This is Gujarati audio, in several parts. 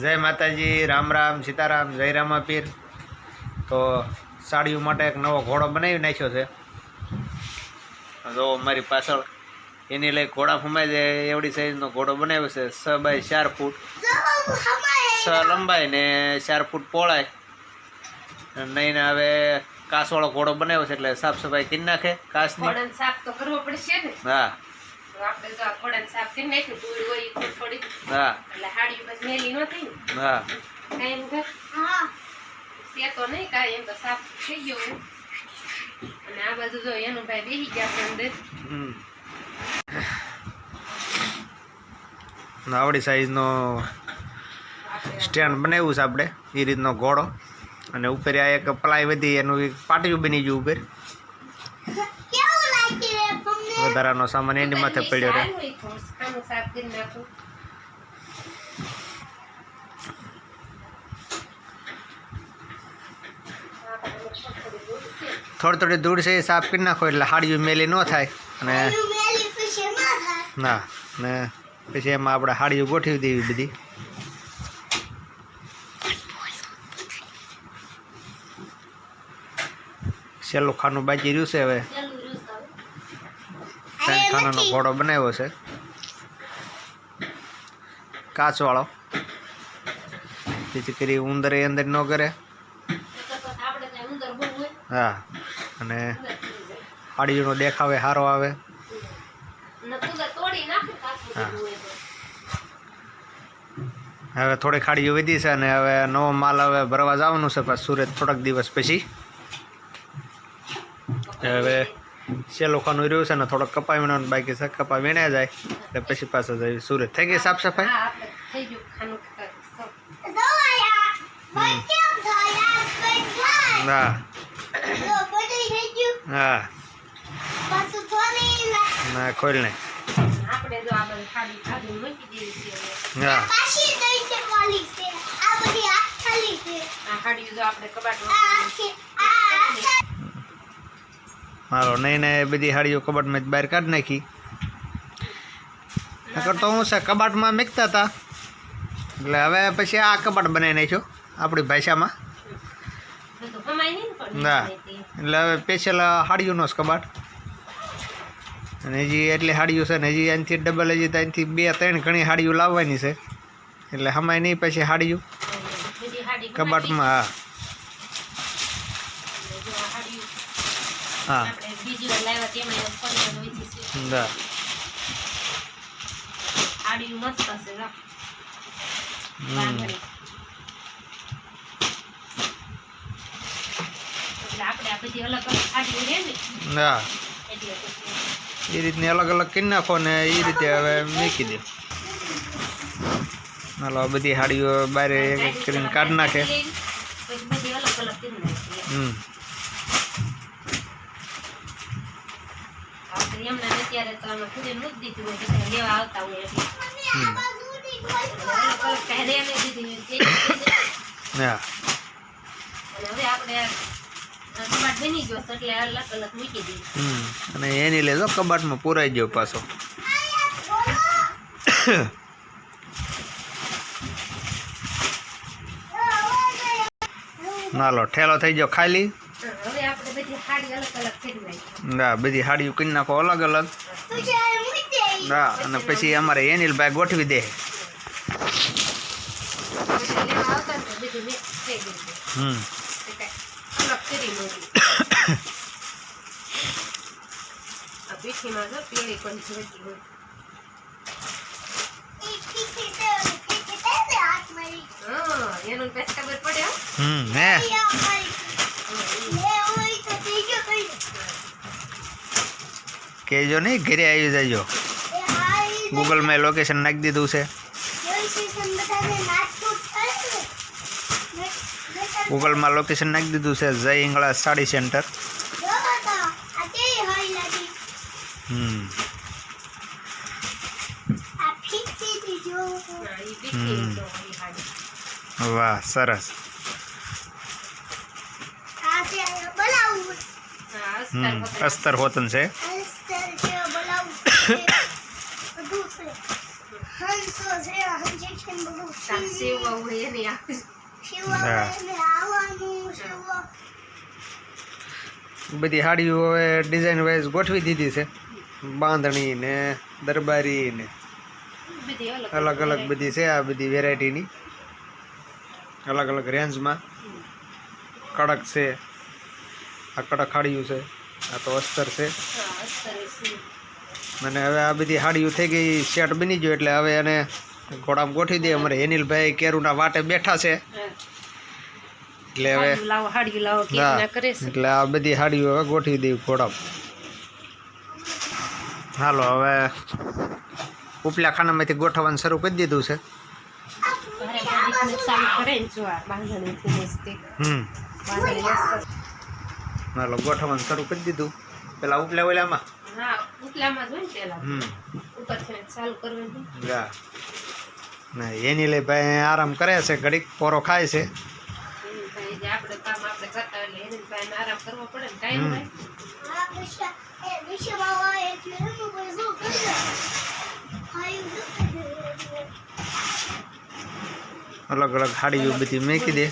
જય માતાજી રામ રામ સીતારામ જય રામાપીર તો સાડીઓ માટે એક નવો ઘોડો બનાવી નાખ્યો છે. જો મારી પાછળ એની લઈ ઘોડા ફમાઈ જાય એવડી સાઈઝનો ઘોડો બનાવ્યો છે. છ બાય ચાર ફૂટ. છ લંબાઈ ને ચાર ફૂટ પોળાય નહીં ને હવે કાસવાળો ઘોડો બનાવ્યો છે એટલે સાફ સફાઈ કરી નાખે કાચની ઘોડાને સાફ તો કરવો પડશે ને. હા. તો આપણે તો આ ઘોડાને સાફ કરી નાખ્યું ધૂળ હોય ઈ થોડી થોડી. એટલે હાડી બસ મેલી ન થઈ ને. હા. કાંઈ એમ ઘર છે તો નહીં કાંઈ એમ તો સાફ થઈ ગયો અને આ બાજુ જો એનું ભાઈ બેસી ગયા છે અંદર. હમ. આવડી સાઈઝનો આપણે સ્ટેન્ડ બનાવ્યું છે આપણે એ રીતનો ઘોડો. અને ઉપર આ એક પ્લાય વધી એનું એક પાટિયું બની ગયું ઉપર. વધારાનો સામાન એની માથે પડ્યો રહે. થોડું થોડી થોડી ધૂળ છે એ સાફ કરી નાખો એટલે હાડીયું મેલી ન થાય. અને ના ને પછી એમાં આપણે હાડીયું ગોઠવી દેવી બધી. છેલ્લું ખાનું બાકી રહ્યું છે હવે. ત્રણ ઘોડો બનાવ્યો છે. કાચવાળો. જેથી કરી ઉંદર એ અંદર ન કરે. હા અને. હાડીઓનો દેખાવે સારો આવે. હવે થોડી ખાડીઓ વધી છે અને હવે નવો માલ હવે ભરવા જવાનું છે પાછું સુરત થોડાક દિવસ પછી. હવે છેલ્લું ખાનું રહ્યું છે ને થોડોક કપાઈ વીણવાનું બાકી છે કપા વીણ્યા જાય. એટલે પછી પાછા જઈએ સુરત. થઈ ગઈ સાફ સફાઈ? હા. હા. હા. ના ખોલ ને. આપણે જો આ બધું ખાલી ખાધું મૂકી દેવી છે હવે. હા આ ખાડી જો આપણે કબાટમાં મારો નહીં ને બધી હાડીઓ કબાટમાં જ બહાર કાઢી નાખી. નકર તો હું છે, કબાટમાં મેકતા હતા. એટલે હવે પછી આ કબાટ બનાવી નાખ્યો, આપણી ભાષામાં. ને. એટલે હવે સ્પેશિયલ હાડીઓનો જ કબાટ. અને હજી એટલી હાડીઓ છે ને હજી અહીંથી ડબલ હજી તો અહીંથી બે, ત્રણ ઘણી હાડીઓ લાવવાની છે. એટલે હમાય નહીં પછી હાડીઓ. કબાટમાં, હા કમાઈ જો આ હાડી હા આપણે બીજી લાવ્યા તેમાં પંદર વીસી છે. હા હાડી મસ્ત છે જો. હમ. બાંધણી. આપણે આ બધી અલગ અલગ હાડીઓ રહે ને હા એ રીતની અલગ અલગ કરી નાખો ને એ રીતે હવે મૂકી દે હાલો બધી હાડીઓ બહાર એક કરીને કાઢી નાખે હમ આપણે એમને અત્યારે તો આમાં ખુદે મૂકી દીધું હોય બધા લેવા આવતા હોય એટલે. દીધી હવે આપણે કબાટ બની ગયો એટલે અલગ અલગ મૂકી અને એની લેજો કબાટમાં પૂરાઈ ગયો પાછો. નાલો ઠેલો થઈ ગયો ખાલી હવે આપણે બધી હાડી અલગ અલગ કરી ના બધી હાડીઓ કરી નાખો અલગ અલગ. ના અને પછી અમારે એનિલભાઈ ગોઠવી દે. હમ. એનું ખબર પડે હમ હે. કહેજો નહીં ઘરે આવી જજો. ગૂગલમાં લોકેશન નાખી દીધું છે. ગૂગલમાં લોકેશન નાખી દીધું છે જય ઇંગળા સાડી સેન્ટર હમ. હા, ઈ પીઠી હમ. આવે બધી સાડીઓ હવે ડિઝાઇન વાઇઝ ગોઠવી દીધી છે. બાંધણી ને દરબારી ને અલગ અલગ બધી છે, આ બધી વેરાયટીની અલગ અલગ રેન્જમાં કડક છે. આ કડક હાડિયું છે. આ તો અસ્તરે છે. અને હવે આ બધી હાડીઓ થઈ ગઈ સેટ બની ગયો એટલે હવે એને ઘોડામાં ગોઠવી દે અમારે હેનિલભાઈ કેરુના વાટે બેઠા છે. એટલે હવે એટલે આ બધી હાડીઓ હવે ગોઠવી દઈ ઘોડામાં. હાલો હવે ઉપલા ખાનામાંથી ગોઠવવાનું શરૂ કરી દીધું છે. હાલો ગોઠવવાનું શરૂ કરી દીધું. પેલા ઉપલા ઓલામાં. હા ઉપલામાં જ પેલા હમ. ઉપરથી ચાલુ કરવાનું. જા. ના એની લઈ ભાઈ આરામ કરે છે ઘડીક પોરો ખાય છે. એની ભાઈ જે આપણે કામ આપણે કરતા એટલે એની ભાઈને આરામ કરવો પડે ને ટાઈમ હમ. હોય. અલગ અલગ હાડીઓ બધી મેકી દે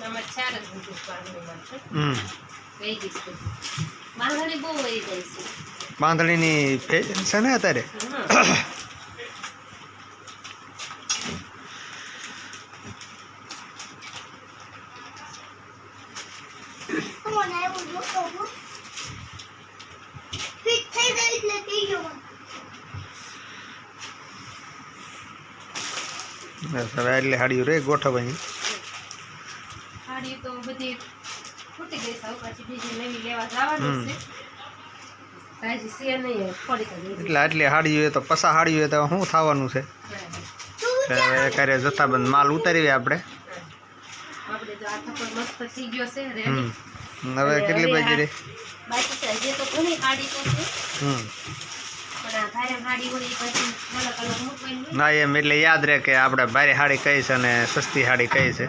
આમાં ચાર જ બધું બાંધણીમાં છે હમ વહી ગઈ છે બધી. બાંધણી બહુ વહી જાય છે બાંધણીની ફેશન છે ને અત્યારે? એટલે હાડ્યું રે ગોઠવવાની સાડી તો બધી ફૂટી ગઈ છે પછી બીજી નવી લેવા જવાનું છે. એટલે આટલી સાડીઓ હોય તો પસા સાડીઓ હોય તો શું થવાનું છે? હવે જથ્થાબંધ માલ ઉતારીએ આપણે. હવે કેટલી રે બાકી હોય. ના એમ એટલે યાદ રહે કે આપણે ભારે હાડી કઈ છે અને સસ્તી હાડી કઈ છે.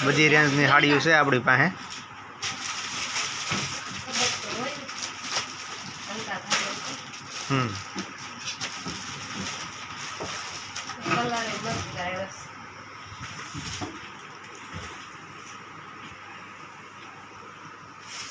બધી રેન્જની સાડીઓ છે આપણી પાસે ખબર તો હોય ને. હલકા ભારે છે. હમ કલર એ મસ્ત આવ્યો છે.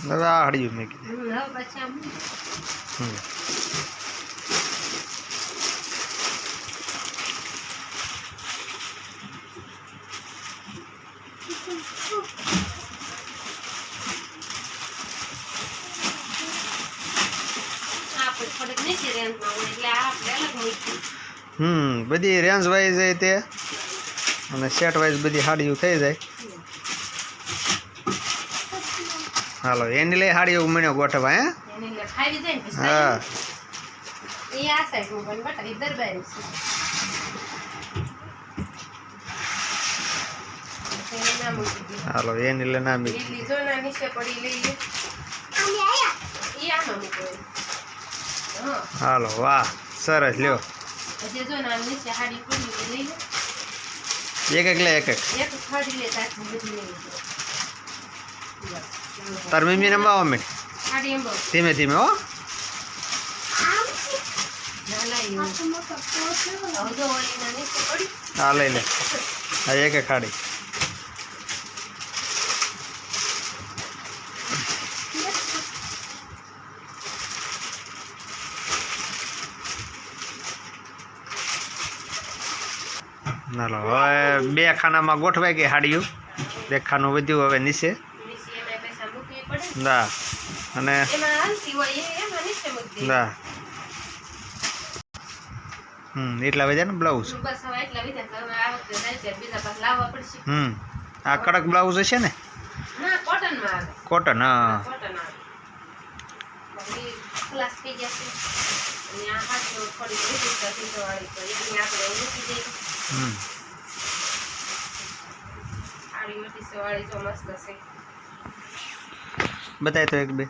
હવે આ સાડીઓ મેં કીધી હમ, હમ આપણે થોડીક નીચી રેન્જમાં હોય એટલે આ આપણે અલગ મૂકી હમ બધી રેન્જ વાઇઝ એ તે. અને સેટ વાઇઝ બધી હાડીઓ થઈ જાય. હાલો એની લઈ હાડીઓ ઉમેણ્યો ગોઠવા હે? એની એટલે ખાવી જાય ને પછી હા. એ આ સાઈડનું પણ બટા. હાલો એની લઈ ના મી જો ના નીચે પડી લઈએ આમાં મૂકો એમ. હા હાલો વાહ સરસ લ્યો. એક એક લે એક એક. ખાડી. તાર મમ્મી ને મીઠ મેં. ધીમે ધીમે હો. હા લઈ લે. હા એક એક હાલો હવે બે ખાનામાં ગોઠવાઈ ગઈ સાડીઓ બે ખાનું વધ્યું હવે નીચે. ને. અને ના. હમ, એટલા વધ્યા ને બ્લાઉઝ? હમ, આ કડક બ્લાઉઝ હશે ને? કોટન, હા. કોટન આવે બાકી ખલાસ થઈ ગયા છે અને આ હાથનું થોડી રીતિ છે સીધોવાળી તો એની આપણે મૂકી દઈએ હમ મોટી છે જો મસ્ત હશે. બતાય તો એક બે.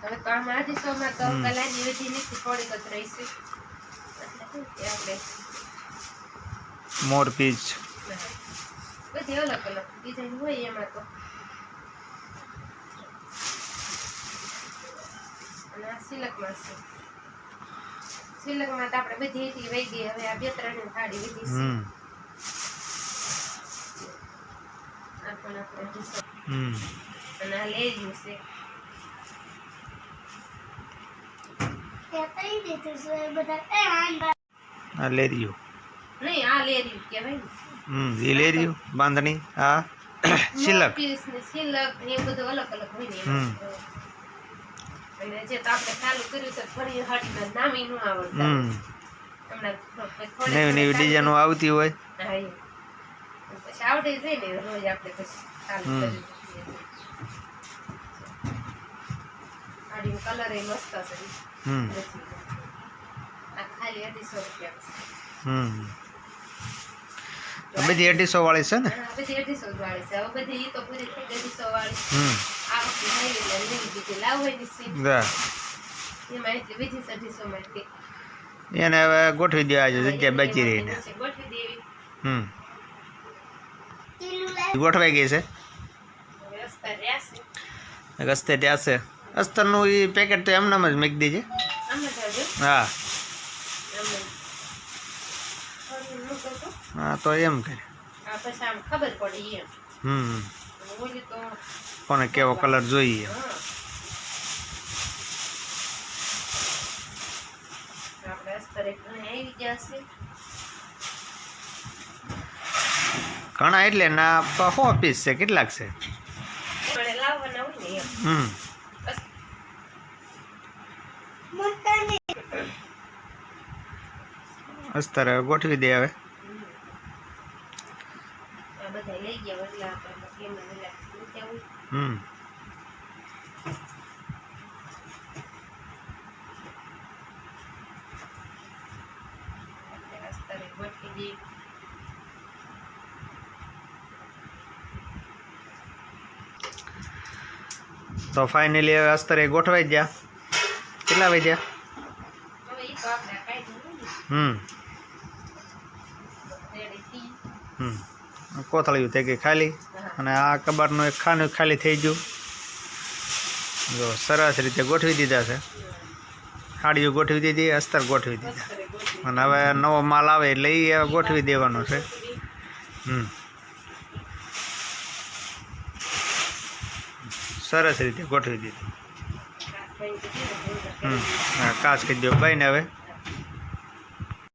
હવે તો આમાં આધી સોમાં તો. કલાજી બધી નથી થોડીક જ રહી છે. એટલે આપણે મોર પીચ. બધી અલગ અલગ ડિઝાઇન હોય એમાં તો. અને આ સિલકમાં છે. સિલકમાં તો આપણે બધી હતી વહી ગઈ હવે આ બે ત્રણ સાડી લીધી છે હમ આ પણ આપણે. હમ અને આ લેરિયું છે આ લેરિયું નહીં આ લેરિયું કહેવાય હમ એ લેરિયું બાંધણી આ સિલક પીસ ને સિલક એ બધું અલગ અલગ હોય ને હમ. અને જે તો આપણે ચાલુ કર્યું છે ફરી હાડીના નામ ઈ આવડતા હમ નવી નવી ડિઝાઇનો આવતી હોય હા. પછી આવડે જાય ને રોજ આપણે પછી ચાલુ સાડીનો કલર એ મસ્ત છે આ ખાલી અઢીસો રૂપિયા છે. બધી અઢીસો વાળી છે ને? બધી અઢીસો વાળી છે. હવે બધી તો પૂરી થઈ અઢીસો વાળી. આ વખતે નવી નવી બીજી લાવવાની છે. એમાં એટલી બીજી અઢીસો માં એને હવે ગોઠવી દેવા છે જગ્યા બચી રહી રહીને. ગોઠવી દેવી. હમ. ગોઠવાઈ ગઈ છે. રસ્તે ત્યાં છે. અસ્તરનું એ પેકેટ તો એમનામ જ મૂકી દેજે હા. હા તો એમ કરે. હમ. કોને કેવો કલર જોઈએ. આપણે અસ્તર એક ઘણા એટલે ના શું પીસ છે કેટલાક છે? હમ. અસ્તર ગોઠવી દે હવે. લઈ ગયા એટલે આપણે પછી એમાં relax મૂક્યા હોય. હમ આપણે અસ્તરે ગોઠવી દઈએ. તો ફાઇનલી હવે અસ્તર ગોઠવાઈ ગયા. કેટલા વાગ્યા? તો હમ. હમ. કોથળિયું થઈ ગઈ ખાલી. અને આ કબાટનું એક ખાનું ખાલી થઈ ગયું. જો સરસ રીતે ગોઠવી દીધા છે. સાડીઓ ગોઠવી દીધી, અસ્તર ગોઠવી દીધા. અને હવે નવો માલ આવે એટલે એ ગોઠવી દેવાનો છે. હમ. સરસ રીતે ગોઠવી દીધી. હમ હા કાચ કરી દો બાઈને હવે.